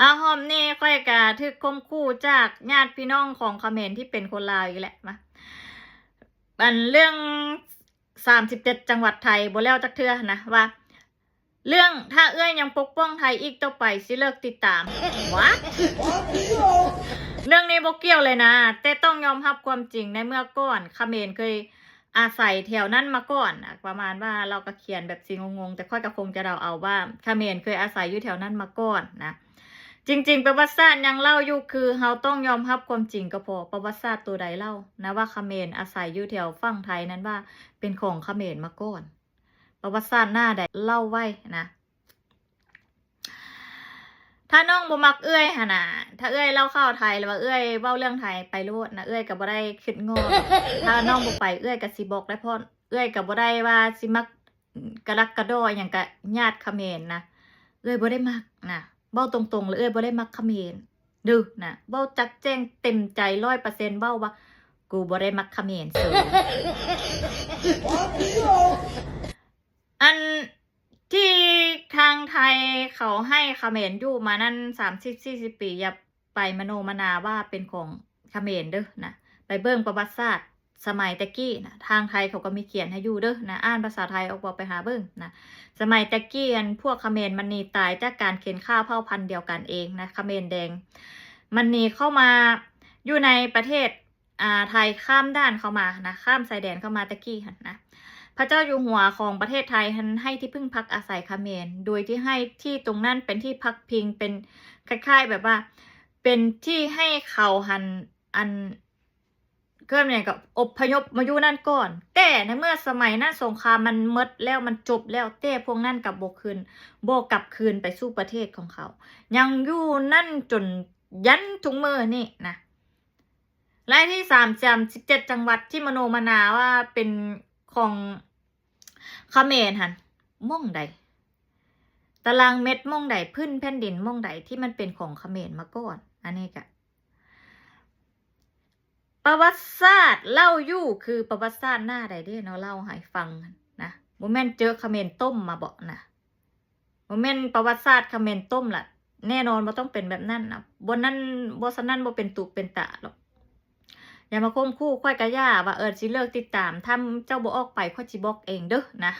อาหอมนี่ค่อยกะทึกคมคู่จากญาติพี่น้องของเขมรที่เป็นคนลาวอีกแหละมาอันเรื่องสามสิบเจ็ดจังหวัดไทยบ่แล้วจักเทือนะว่า เรื่องถ้าเอื้อยยังปกป้องไทยอีกต่อไปสิเลิกติดตามวะเรื่องนี้บ่เกี่ยวเลยนะ แต่ต้องยอมรับความจริงในเมื่อก่อนเมรเคยอาศัยแถวนั้นมาก่อนประมาณว่าเราก็เขียนแบบสิงงๆแต่ค่อยก็คงจะเดาเอาว่าเมรเคยอาศัยอยู่แถวนั้นมาก่อนนะ จริง ๆ ประวัติศาสตร์ยังเล่าอยู่คือเราต้องยอมรับความจริงก็พอประวัติศาสตร์ตัวใดเล่านะว่าเขมรอาศัยอยู่แถวฝั่งไทยนั้นว่าเป็นของเขมรมาก่อน ประวัติศาสตร์หน้าใดเล่าไว้นะถ้าน้องบ่มักเอื้อยหั่นะถ้าเอื้อยเล่าข้าวไทยหรือว่าเอื้อยเว้าเรื่องไทยไปโลดนะเอื้อยก็บ่ได้คิดงอถ้าน้องบ่ไปเอื้อยก็สิบอกได้พราะเอื้อยก็บ่ได้ว่าสิมักกระลักกระดอหยังกะญาติเขมรนะเอื้อยบ่ได้มักนะ เว้าตรงๆเลยเอ้ยบ่ได้มักเขมรด้อนะเว้าจักแจ้งเต็มใจ100%เว้าว่ากูบ่ได้มักเขมรเสืออันที่ทางไทยเขาให้เขมรอยู่มานั่นสามสิบสี่สิบปีอย่าไปมโนมนาว่าเป็นของเขมรเด้อนะไปเบิ่งประวัติศาสตร์ สมัยตะกี้นะทางไทยเขาก็มีเขียนให้อยู่เด้อนะอ่านภาษาไทยออกบอกไปหาเบิ่งนะสมัยตะกี้อันพวกเขมรมันหนีตายจากการเข็นฆ่าเผ่าพันธุ์เดียวกันเองนะเขมรแดง มันหนีเข้ามาอยู่ในประเทศอ่าไทยข้ามด้านเข้ามานะข้ามชายแดนเข้ามาตะกี้นะพระเจ้าอยู่หัวของประเทศไทยหันให้ที่พึ่งพักอาศัยเขมรโดยที่ให้ที่ตรงนั้นเป็นที่พักพิงเป็นคล้ายๆแบบว่า เป็นที่ให้เขาหันอัน เกิดเนี่ยกับอพยพมาอยู่นั่นก่อน แต่ในเมื่อสมัยนั้นสงครามมันมดแล้วมันจบแล้วแต่พวกนั้นกับโบคืนโบกลับคืนไปสู่ประเทศของเขา ยังอยู่นั่นจนยันทุกมือนี่นะรายที่สามจำสิบเจ็ดจังหวัดที่มโนมนาว่าเป็นของเขมรหันม่องใด ตารางเม็ดม่องใดพื้นแผ่นดินม่องใดที่มันเป็นของเขมรมาก่อน อันนี้กะ ประวัติศาสตร์เล่าอยู่คือประวัติศาสตร์หน้าใดเด้เนาะเล่าให้ฟังนะโมเมนเจอเขมรต้มมาบอกนะโมเมนประวัติศาสตร์เขมรต้มล่ะ แน่นอนว่าต้องเป็นแบบนั้นนะบนนั้นบนสนั้นบ่เป็นตุเป็นตะหรอกอย่ามาคมคู่ค่อยกระยาว่าเออสิเลิกติดตามถ้าเจ้าบ่ออกไปค่อยสิบอกเองเด้อนะ